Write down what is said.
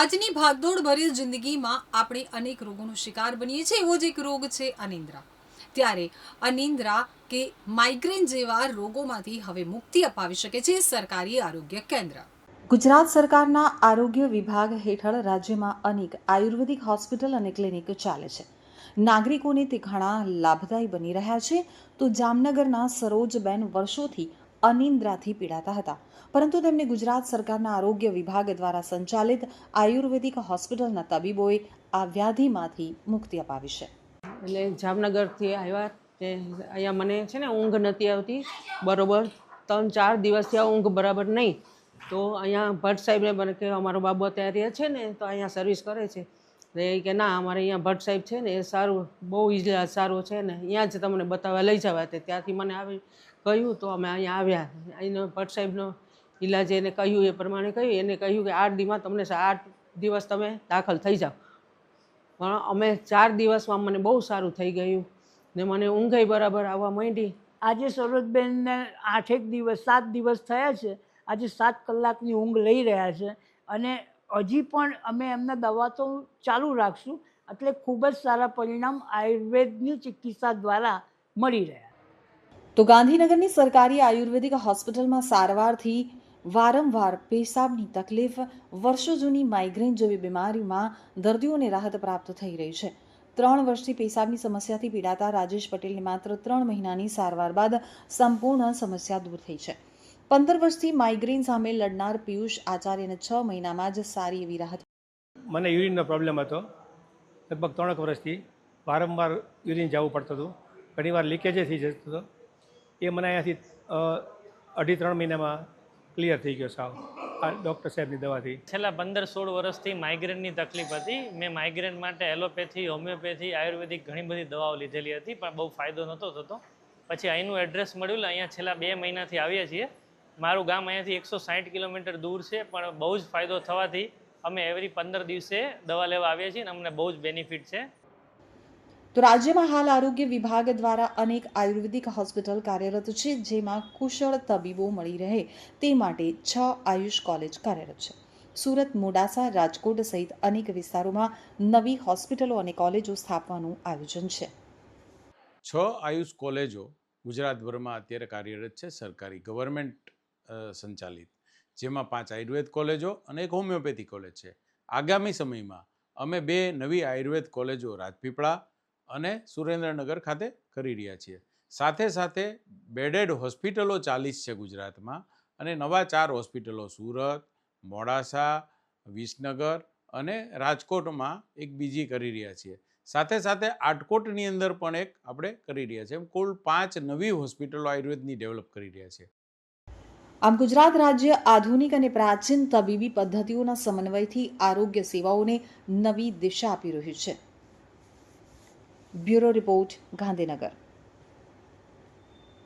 આજની ભાગદોડ ભરી જિંદગીમાં આપણે અનેક રોગોનો શિકાર બનીએ છીએ. એવો જ એક રોગ છે અનિંદ્રા. ત્યારે અનિંદ્રા કે માઇગ્રેન જેવા રોગોમાંથી હવે મુક્તિ અપાવી શકે છે સરકારી આરોગ્ય કેન્દ્ર. ગુજરાત સરકારના આરોગ્ય વિભાગ હેઠળ રાજ્યમાં અનેક આયુર્વેદિક હોસ્પિટલ અને ક્લિનિક ચાલે છે. નાગરિકોને તે ઘણા લાભદાયી બની રહ્યા છે. તો જામનગરના સરોજબેન વર્ષોથી અનિંદ્રાથી પીડાતા હતા. પરંતુ તેમને ગુજરાત સરકારના આરોગ્ય વિભાગ દ્વારા સંચાલિત આયુર્વેદિક હોસ્પિટલના તબીબોએ આ વ્યાધિમાંથી મુક્તિ અપાવી છે. એટલે જામનગરથી આવ્યા તે અહીંયા મને છે ને ઊંઘ નથી આવતી. બરોબર, ત્રણ, ચાર દિવસથી આ ઊંઘ બરાબર નહીં. તો અહીંયા ભટ્ટ સાહેબને મને કે અમારો બાબો અત્યારે છે ને, તો અહીંયા સર્વિસ કરે છે. એ કે, ના, અમારે અહીંયા ભટ્ટ સાહેબ છે ને, એ સારું, બહુ ઇલાજ સારો છે ને, અહીંયા જ તમને બતાવવા લઈ જવા તે. ત્યાંથી મને આવી કહ્યું તો અમે અહીંયા આવ્યા. અહીંનો ભટ્ટ સાહેબનો ઈલાજ એને કહ્યું, એ પ્રમાણે કહ્યું. એને કહ્યું કે આઠ દીમાં તમને આઠ દિવસ તમે દાખલ થઈ જાઓ. પણ અમે ચાર દિવસમાં મને બહુ સારું થઈ ગયું ને મને ઊંઘાઈ બરાબર આવવા માંડી. આજે સરોજબેનને આઠેક દિવસ, સાત દિવસ થયા છે. આજે સાત કલાકની ઊંઘ લઈ રહ્યા છે. અને હજી પણ અમે એમને દવા તો ચાલુ રાખશું. એટલે ખૂબ જ સારા પરિણામ આયુર્વેદની ચિકિત્સા દ્વારા મળી રહ્યા તો ગાંધીનગરની સરકારી આયુર્વેદિક હોસ્પિટલમાં સારવારથી વારંવાર પેશાબની તકલીફ, વર્ષો જૂની માઇગ્રેન જેવી બીમારીમાં દર્દીઓને રાહત પ્રાપ્ત થઈ રહી છે. ત્રણ વર્ષથી પેશાબની સમસ્યાથી પીડાતા રાજેશ પટેલને માત્ર ત્રણ મહિનાની સારવાર બાદ સંપૂર્ણ સમસ્યા દૂર થઈ છે. પંદર વર્ષથી માઇગ્રેન સામે લડનાર પિયુષ આચાર્યને છ મહિનામાં જ સારી એવી રાહત મને યુરિનનો પ્રોબ્લેમ હતો. લગભગ ત્રણેક વર્ષથી વારંવાર યુરિન જવું પડતું હતું. ઘણીવાર લીકેજે થઈ જતું હતો. એ મને અહીંયાથી અઢી ત્રણ મહિનામાં ક્લિયર થઈ ગયો સાવ, આ ડૉક્ટર સાહેબની દવાથી. છેલ્લા પંદર સોળ વર્ષથી માઇગ્રેનની તકલીફ હતી. મેં માઇગ્રેન માટે એલોપેથી હોમિયોપેથી આયુર્વેદિક ઘણી બધી દવાઓ લીધેલી હતી, પણ બહુ ફાયદો નહોતો થતો. પછી અહીંનું એડ્રેસ મળ્યું અહીંયા છેલ્લા બે મહિનાથી આવીએ છીએ. મારું ગામ અહીંયાથી એકસો સાઠ કિલોમીટર દૂર છે, પણ બહુ જ ફાયદો થવાથી અમે એવરી પંદર દિવસે દવા લેવા આવીએ છીએ અને અમને બહુ જ બેનિફિટ છે. તો રાજ્યમાં હાલ આરોગ્ય વિભાગ દ્વારા અનેક આયુર્વેદિક હોસ્પિટલ કાર્યરત છે, જેમાં કુશળ તબીબો મળી રહે તે માટે છ આયુષ કોલેજ કાર્યરત છે. સુરત, મોડાસા, રાજકોટ સહિત અનેક વિસ્તારોમાં નવી હોસ્પિટલો અને કોલેજો સ્થાપવાનું આયોજન છે. છ આયુષ કોલેજો ગુજરાતભરમાં અત્યારે કાર્યરત છે, સરકારી ગવર્મેન્ટ સંચાલિત, જેમાં પાંચ આયુર્વેદ કોલેજો અને એક હોમિયોપેથી કોલેજ છે. આગામી સમયમાં અમે બે નવી આયુર્વેદ કોલેજો રાજપીપળા અને સુરેન્દ્રનગર ખાતે કરી રહ્યા છીએ. સાથે સાથે બેડેડ હોસ્પિટલો ચાલીસ છે ગુજરાતમાં અને નવા ચાર હોસ્પિટલો સુરત, મોડાસા, વિસનગર અને રાજકોટમાં એક બીજી કરી રહ્યા છીએ. સાથે સાથે આટકોટની અંદર પણ એક આપણે કરી રહ્યા છીએ. કુલ પાંચ નવી હોસ્પિટલો આયુર્વેદની ડેવલપ કરી રહ્યા છીએ. આમ ગુજરાત રાજ્ય આધુનિક અને પ્રાચીન તબીબી પદ્ધતિઓના સમન્વયથી આરોગ્ય સેવાઓને નવી દિશા આપી રહ્યું છે. Bureau report Gandhinagar